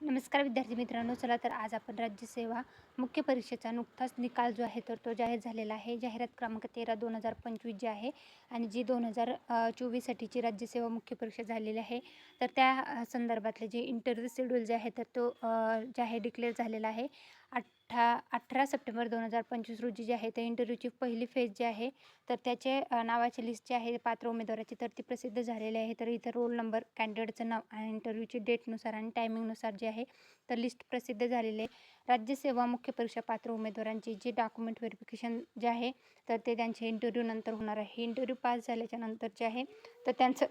नमस्कार विद्यार्थी मित्रांनो चला तर आज आपण राज्यसेवा मुख्य परीक्षेचा नुकताच निकाल जो आहे तर तो जाहीर झालेला आहे. जाहिरात क्रमांक तेरा दोन हजार पंचवीस जी आहे आणि जी दोन हजार चोवीससाठीची राज्यसेवा मुख्य परीक्षा झालेली आहे. तर त्या संदर्भातले जे इंटरव्ह्यू शेड्यूल जे आहे तर तो जाहीर जे आहे डिक्लेअर झालेला आहे. अठ्ठा अठरा सप्टेंबर दोन हजार पंचवीस रोजी जे आहे त्या इंटरव्ह्यूची पहिली फेज जी आहे तर त्याचे नावाची लिस्ट जी आहे पात्र उमेदवाराची तर ती प्रसिद्ध झालेली आहे. तर इथं रोल नंबर कॅन्डिडेटचं नाव आणि इंटरव्ह्यूची डेटनुसार आणि टायमिंगनुसार जे आहे तर लिस्ट प्रसिद्ध झालेली आहे. राज्यसेवा मुख्य परीक्षा पात्र उमेदवारांची जी डॉक्युमेंट व्हेरिफिकेशन जे आहे तर ते त्यांचे इंटरव्ह्यू नंतर होणार आहे. इंटरव्ह्यू पास झाल्याच्यानंतर जे आहे तर त्यांचं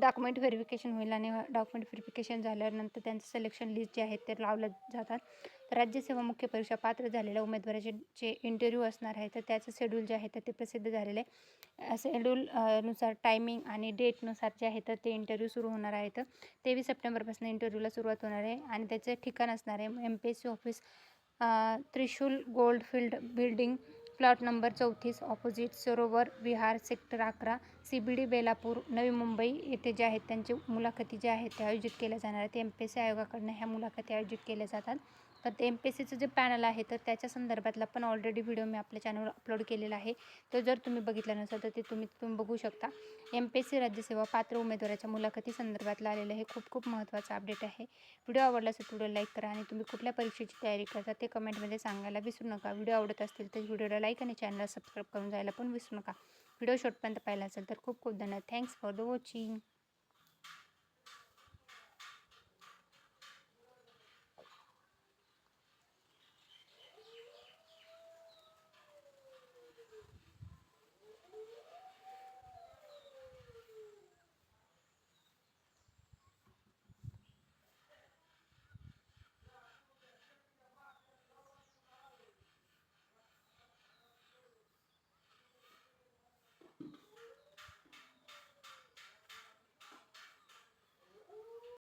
डॉक्युमेंट व्हेरिफिकेशन होईल आणि डॉक्युमेंट व्हेरिफिकेशन झाल्यानंतर त्यांचं सिलेक्शन लिस्ट जे आहेत ते लावलं जातात. तर राज्यसेवा मुख्य परीक्षा पात्र झालेल्या उमेदवाराचे जे इंटरव्ह्यू असणार आहे तर त्याचं शेड्यूल जे आहे तर ते प्रसिद्ध झालेलं आहे. शेड्यूलनुसार टायमिंग आणि डेटनुसार जे आहे तर ते इंटरव्ह्यू सुरू होणार आहेत. तेवीस सप्टेंबरपासून इंटरव्ह्यूला सुरुवात होणार आहे आणि त्याचं ठिकाण असणार आहे M P S C office Trishul gold field building plot number चौतीस ऑपोजिट सरोवर विहार सेक्टर अकरा C B D Belapur Navi Mumbai येथे जे आहेत त्यांचे मुलाखती ज्या आहेत त्या आयोजित केल्या जाणार आहेत. एम पी एस सी आयोगाकडनं ह्या मुलाखती आयोजित केल्या जातात. तर ते एम पी एस सीचं जे पॅनल आहे तर त्याच्या संदर्भातला पण ऑलरेडी व्हिडिओ मी आपल्या चॅनलवर अपलोड केलेला आहे. तो जर तुम्ही बघितला नसेल तर ते तुम्ही तुम्ही बघू शकता. एम पी एस सी राज्यसेवा पात्र उमेदवाराच्या मुलाखती संदर्भातला आलेलं हे खूप खूप महत्त्वाचं अपडेट आहे. व्हिडिओ आवडला असेल व्हिडिओ लाईक करा आणि तुम्ही कुठल्या परीक्षेची तयारी करता ते कमेंटमध्ये सांगायला विसरू नका. व्हिडिओ आवडत असतील तर व्हिडिओला लाईक आणि चॅनलला सबस्क्राईब करून जायला पण विसरू नका. व्हिडिओ शॉर्टपर्यंत पाहिला असेल तर खूप खूप धन्यवाद. Thanks for the watching